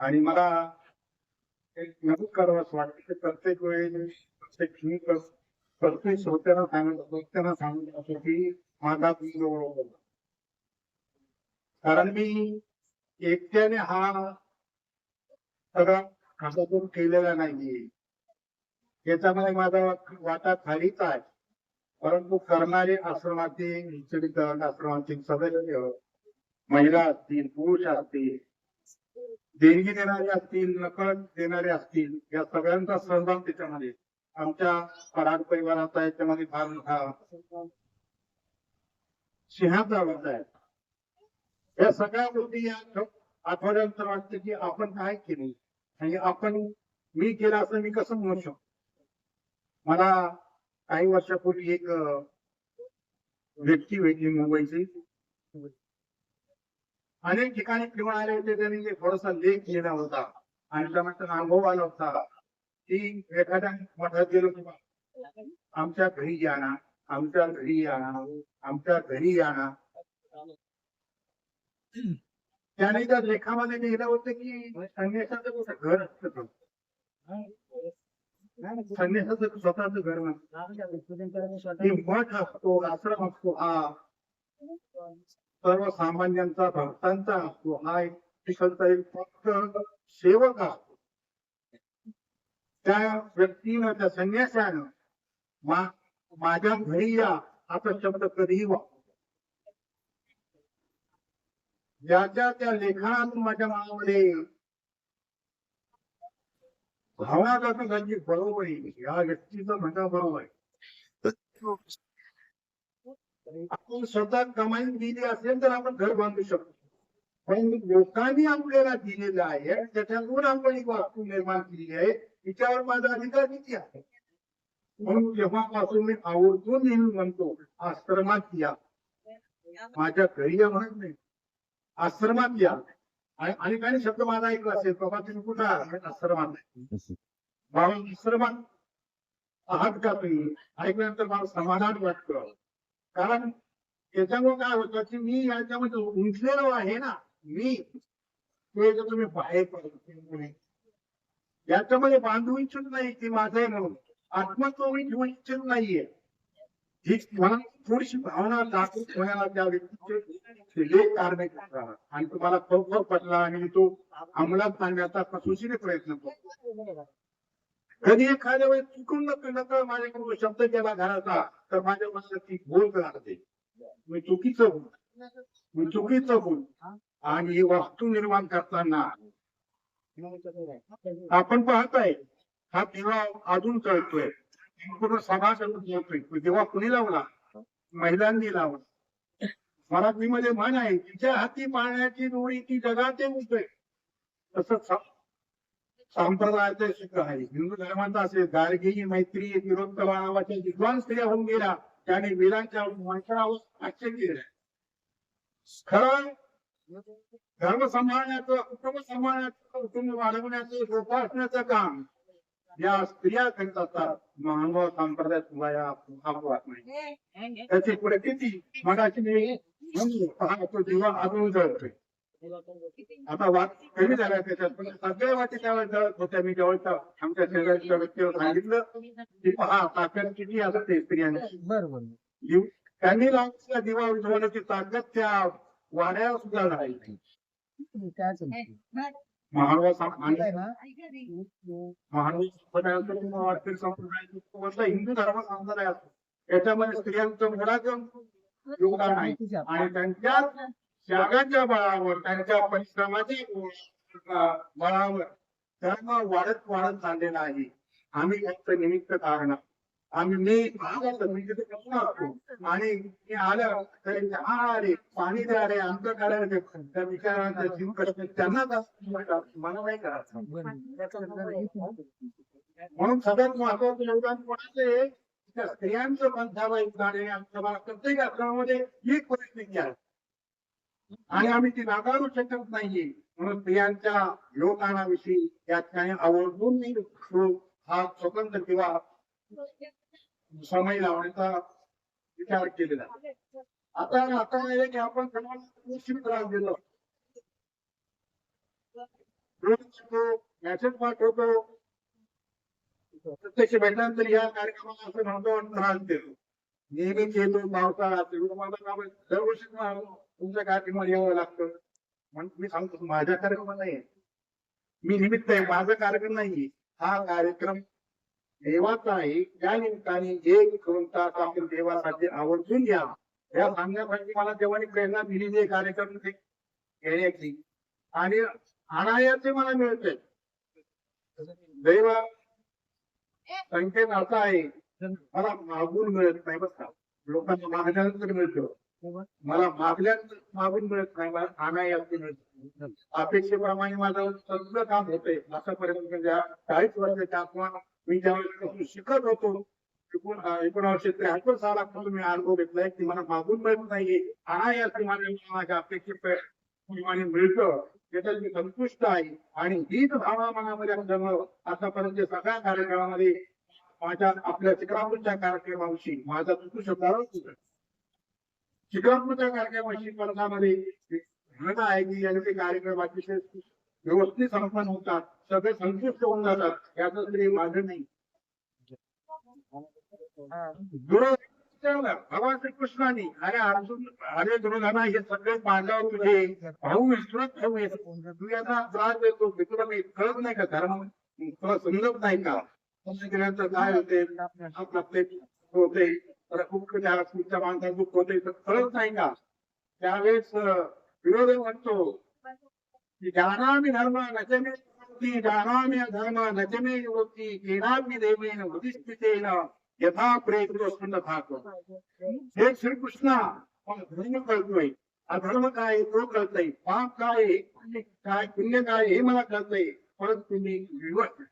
आणि मला एक नमूद करावं असं वाटतं की प्रत्येक वेळी प्रत्येक मी प्रत्येक श्रोत्यांना सांगत श्रोत्यांना सांगत असतो की माझा तुमच्याबरोबर होता. कारण मी एकट्याने हा सगळा खासातून केलेला नाहीये याच्यामध्ये माझा वाटा खालीच आहे परंतु करणारे आश्रमातील आश्रमातील सदस्य महिला असतील पुरुष असतील देणगी देणारे असतील नकल देणारे असतील या सगळ्यांचा सहभाग त्याच्यामध्ये. आमच्या पराग परिवाराचा याच्यामध्ये फार मोठा सिंहाचा वाटा आहे. या सगळ्या गोष्टी या आठवड्यानंतर वाटतं की आपण काय केले? आणि आपण मी केलं असं मी कसं म्हणू शकतो? मला काही वर्षापूर्वी एक व्यक्ती भेटली मुंबईची. अनेक ठिकाणी फिरून आले होते त्यांनी एक थोडासा लेख लिहिला होता. आणि त्यानंतर अनुभव आला होता. की एखाद्या मठात गेलो की बा, आमच्या घरी या ना आमच्या घरी या ना आमच्या घरी या ना. त्याने त्या लेखामध्ये लिहिलं होतं की संन्यासाचं कसं घर असतं. संन्यासाचं स्वतःच घर नसतं. मठ असतो आश्रम असतो हा. सर्वसामान्यांचा भक्तांचा असतो. हा एक तिकडचा एक फक्त सेवक असतो. त्या व्यक्तीनं त्या संन्यासानं मा माझ्या घरी या असा शब्द कधीही वापरला ज्याच्या त्या लेखनातून माझ्या मनामध्ये भावना जातो त्यांची बरोबर आहे. या व्यक्तीचं म्हणणं बरोबर आहे. हो. आपण स्वतः कमाई दिली असेल तर आपण घर बांधू शकतो पण लोकांनी आपल्याला दिलेलं आहे त्याच्यातून आपण एक वास्तू निर्माण केली आहे तिच्यावर माझा अधिकार किती आहे म्हणून जेव्हापासून मी आवर्जून नेहमी म्हणतो आश्रमात या माझ्या घरी या म्हणत नाही आश्रमात या आणि काही शब्द माझा ऐकला असेल, बाबा, तुम्ही कुठं आश्रमात. बाबा आश्रमात आहात का तुम्ही? ऐकल्यानंतर मला समाधान वाटतं. कारण त्याच्यामुळे काय होतं की मी याच्यामध्ये उंचलेलो आहे ना मी ते तुम्ही बाहेर पडतो याच्यामध्ये बांधू इच्छित नाही की माझं आहे म्हणून. आत्मत्व मी ठेवू इच्छित नाहीये. ही मला थोडीशी भावना दाखवून ठेवायला त्या व्यक्तीचे लेख कारण आणि तुम्हाला खरोखर पटला आणि तो अंमलात आणण्याचा कसोशीने प्रयत्न करतो. कधी एखाद्या वेळेस चुकून नक नका माझ्याकडून शब्द केला घराचा तर माझ्या मनात ती बोल लागते मी चुकीचं बोल मी चुकीचं बोल आणि ही वास्तू निर्माण करताना आपण पाहताय हा दिवा अजून कळतोय. पूर्ण समाज बोलतोय. दिवा कुणी लावला महिलांनी लावला. मराठीमध्ये म्हण आहे तिच्या हाती पाण्याची डोळी ती जगाते उठते तसं संप्रदायाचे सिद्ध आहे. हिंदू धर्माचा असेल गार्गी मैत्री तिरोत्तमा नावाच्या विद्वान स्त्रिया होऊन गेल्या. त्याने वीरांच्या वंशावर आश्चर्य केलं. खरं धर्म सांभाळण्याचं कुटुंब सांभाळण्याचं कुटुंब वाढवण्याचं जोपासण्याचं काम या स्त्रिया करीत असतात. मानव संप्रदाय तुम्हाला अपवाद नाही. त्याची पुढे किती? मगाशी मी तो दिवा अजून जळतोय. आता वाद कमी झाला त्याच्यात. पण सगळ्या वाटी त्यावेळेस जळत होत्या. मी जवळच्या आमच्या शेजारच्या व्यक्तीवर सांगितलं की पहा ताकद किती असते स्त्रियांची बरोबर त्यांनी लावलेला दिवा उजवण्याची ताकद त्या वाड्यावर सुद्धा कोणता हिंदू धर्म संप्रदाय असतो. याच्यामध्ये स्त्रियांचं मोलाचं योगदान आहे. आणि त्यांच्या त्यागाच्या बळावर त्यांच्या परिश्रमाच्या बळावर धर्म वाढत वाढत चाललेला आहे. आम्ही फक्त निमित्त कारण आम्ही मी भागाचं मी तिथे बसून असतो आणि मी आलं तरी चहा आले पाणी द्या रे आमचं करायला त्या विचारांचा जीव करत त्यांना मला नाही करायचं. म्हणून सगळ्यात महत्वाचं योगदान कोणाचं आहे? स्त्रियांचं पंथाला योगदान आहे आमच्या प्रत्येक आश्रमामध्ये एक परिस्थिती आहे. आणि आम्ही ती नाकारू शकत नाही म्हणून स्त्रियांच्या योगदानाविषयी या ठिकाणी आवर्जून हा स्वतंत्र किंवा समय लावण्याचा विचार केलेला. आता आता आहे की आपण सर्वांना त्रास दिलो. मेसेज पाठवतो. प्रत्यक्ष भेटल्यानंतर या कार्यक्रमाला असं म्हणतो आणि त्रास देतो नेहमीच येतो पावसाळा सर्व मला का काय तुम्हाला तुमच्या कार्यक्रमाला यावं लागतं. म्हणून मी सांगतो माझ्या कार्यक्रमाला नाही मी निमित्त आहे माझा कार्यक्रम नाही हा कार्यक्रम देवाचा आहे. त्या निमित्ताने एक करून तास आपण देवासाठी आवर्जून घ्या. या सांगण्यासाठी मला देवाने प्रेरणा दिलेली आहे कार्यक्रम घेण्याची आणि अनायाचे मला मिळते. दैव संकेत असा आहे. मला मागून मिळत नाही बस. का लोकांना मागण्यानंतर मिळतं. मला मागल्या मागून मिळत नाही मला आणायला मिळत अपेक्षेप्रमाणे माझं सगळं काम होतंय. आतापर्यंत म्हणजे चाळीस वर्षाच्या आत्मा मी ज्यावेळेस शिकत होतो एकूण एकोणावीसशे त्र्याहत्तर सालापासून मी अनुभव घेतलाय की मला मागून मिळत नाहीये. अनायासे माझ्या माझ्या अपेक्षेप्रमाणे मिळतं त्याच्यात मी संतुष्ट आहे. आणि हीच भावना मनामध्ये असल्यामुळं आतापर्यंत सगळ्या कार्यक्रमामध्ये माझ्या आपल्या शिखरावरच्या कार्यक्रमाविषयी माझा चुकू शब्दावर चित्रापूरच्या कार्यक्रमाविषयी स्पर्धामध्ये म्हणत आहे की यांचे कार्यक्रम अतिशय व्यवस्थित संपन्न होतात सगळे संतुष्ट होऊन जातात याच तरी माझं नाही. भगवान श्रीकृष्णाने अरे अर्जुन अरे दुर्योधना हे सगळे पांडव तुझे भाऊ विसरत भाऊ तू याचा त्रास देतो मित्र कळत नाही का धर्म? तुला समजत नाही का? समजून गेल्यानंतर काय होते? आपलं होते. तर खूप पुढच्या माणसाला दुःख होते तर कळत नाही का? त्यावेळेस विरोध म्हणतो की जानामि धर्म नचमे युवती जानामि धर्म नचमे युवती केनामी देवेन उदिष्टितेन यथा प्रेतो भाग हे श्रीकृष्णा मला धर्म कळतोय अधर्म काय आहे तो कळतय पाप काय काय पुण्य काय हे मला कळतंय परत तुम्ही विवट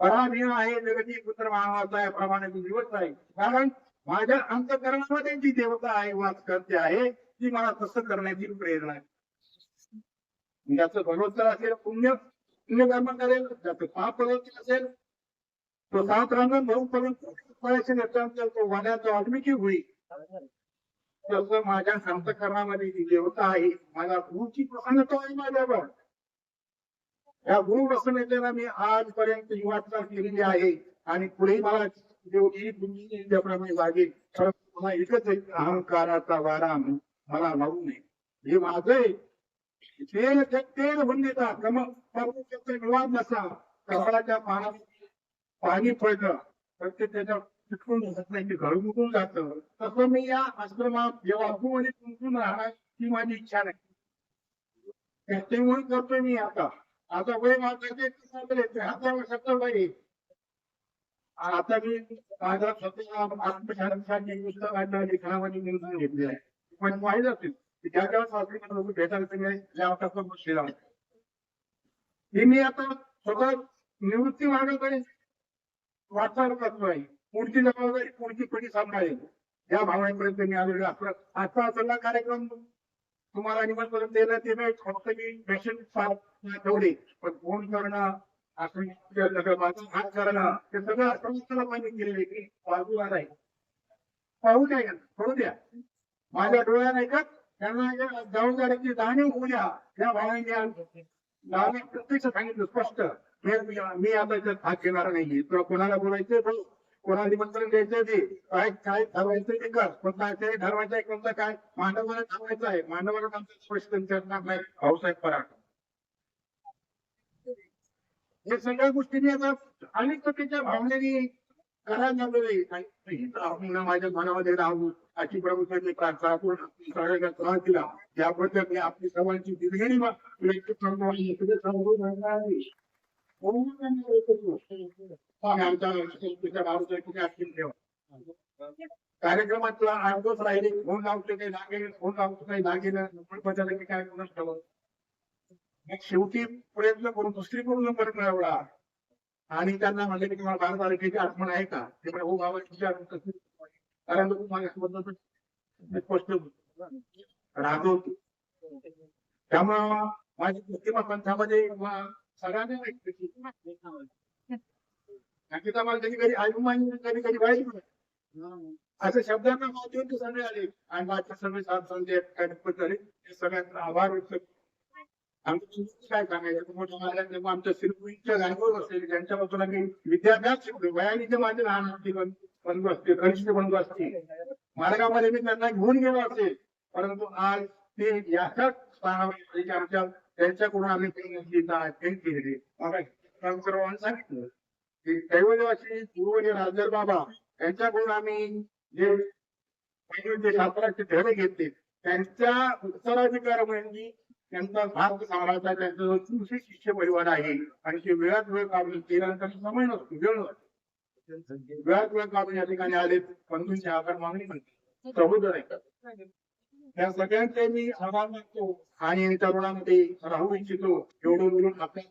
पराधीन आहे जगती पुत्र महावाचा याप्रमाणे प्रमाणे मी विवट आहे. कारण माझ्या अंतकरणामध्ये जी देवता आहे वास करते आहे ती मला तसं करण्याची प्रेरणा आहे. ज्याचं भगवत्तर असेल पुण्य पुण्य कर्म करेल ज्याचं पाप प्रवृत्ती असेल तो सात रांगण भरून पर्यंत करायचे नसल्यानंतर तो वाड्याचा वाल्मिकी होईल? तसं माझ्या अंतकरणामध्ये जी देवता आहे माझ्या गुरुची प्रसन्नता आहे माझ्यावर. या गुरु मी आजपर्यंत ही वाटचाल केलेली आहे. आणि पुढे मला देवची बुद्धी त्याप्रमाणे वागेल परंतु मला एकच अहंकाराचा वारा मला लावू नये. हे माझं तेल तेल भूमिका क्रम पर्वताचा विवाद नसा कपाळाच्या पानात पाणी पडलं तर ते त्याच्या चिटकून जात नाही ते घरगुटून जात. तसं मी या आश्रमात जेव्हा आणि कुंकून राहणार ही माझी इच्छा नाही. त्याच्यामुळे करतोय मी आता. आता वय माझं आता वर्षाचं वय आता मी माझा स्वतः आत्मशांतीसाठी पुस्तक आणलं लिखाणामध्ये निर्णय घेतले आहे. पण माहीत असेल की ज्या ज्या शास्त्री लोक भेटायला तुम्ही त्या बसलेला हे मी आता स्वतः निवृत्ती मार्गाकडे वाटचाल करतो आहे. पुढची जबाबदारी पुढची पिढी सांभाळेल. या भावनेपर्यंत मी आलेलो आहे. आपला आजचा सल्ला कार्यक्रम. तुम्हाला निवडपर्यंत देणं ते नाही फक्त मी पेशंट ठेवले पण फोन करणं आपण हात करणं ते सगळं संस्थेला मान्य केलेले की बाजूला नाही पाहू द्या पाहू करू द्या. माझ्या डोळ्या नाही का? त्यांना या जबाबदारीची जाणीव होऊ द्या. या भावाने नावे प्रत्यक्ष सांगितलं स्पष्ट. मी मी आता याच्यात घेणार नाही. तुला कोणाला बोलायचं कोणा निमंत्रण द्यायचं ते? काय काय ठरवायचं ते कर. पण काय ते ठरवायचं आहे कोणतं काय? मांडवाला ठरवायचं आहे. मांडवाला आमचं स्पष्ट विचारणार नाही. भाऊसाहेब पराठ हे सगळ्या गोष्टींनी आता अनेक प्रकारच्या भावनेने करायला लागलेली आणि भावना माझ्या मनामध्ये राहू अशी प्रमुखांनी प्रार्थना करून सगळ्यांना त्रास दिला त्याबद्दल आपली सर्वांची दिलगिरी व्यक्त करतो आणि इकडे समजून कार्यक्रमातला अर्धच राहिले फोन लावतो काही लागेल फोन लावतो काही लागेल बदल की काय कोणाच ठेवत मग शेवटी प्रयत्न करून दुसरीकडून नंबर मिळवला. आणि त्यांना म्हणले की तुम्हाला बारा तारखेची आठवण आहे का? ते म्हणजे हो बाबा विचार कारण लोक माझ्यासोबत स्पष्ट राहतो त्यामुळं माझी प्रतिमा पंथामध्ये वा- सगळ्यांना वाटते मला कधी कधी अभिमान कधी कधी वाईट म्हणत असं शब्दांना माध्यम ते सगळे आले. आणि माझ्या सगळे सात संधी कार्यक्रम झाले. ते सगळ्यांचा आभार व्यक्त आमचं काय सांगायचं मोठ्या मार्गाने म्हणजे आमच्या श्रीपुरीच्या गाडीवर बसलेले ज्यांच्यापासून आम्ही विद्याभ्यास शिकलो वयाने ते माझे लहान असतील बंधू असतील कनिष्ठ बंधू असतील. मार्गामध्ये मी त्यांना घेऊन गेलो असेल. परंतु आज ते याच्याच स्थानावर आमच्या त्यांच्याकडून आम्ही काही केलेली सांगितलं. की दैवदेवाची गुरुवर्य राजर बाबा यांच्याकडून आम्ही जे पहिले जे शास्त्राचे धडे घेतले त्यांच्या उत्तराधिकार म्हणजे त्यांचा भाग सांभाळायचा त्यांचा जो चुशी शिष्य परिवार आहे आणि ते वेळात वेळ काढून केल्यानंतर समय नसतो वेळ नसतो वेळात वेळ काढून या ठिकाणी आले बंधूंची आकार मागणी म्हणते प्रबोधन आहे. त्या सगळ्यांचे मी आभार मानतो. आणि तरुणामध्ये राहू इच्छितो. एवढं बोलून आपल्या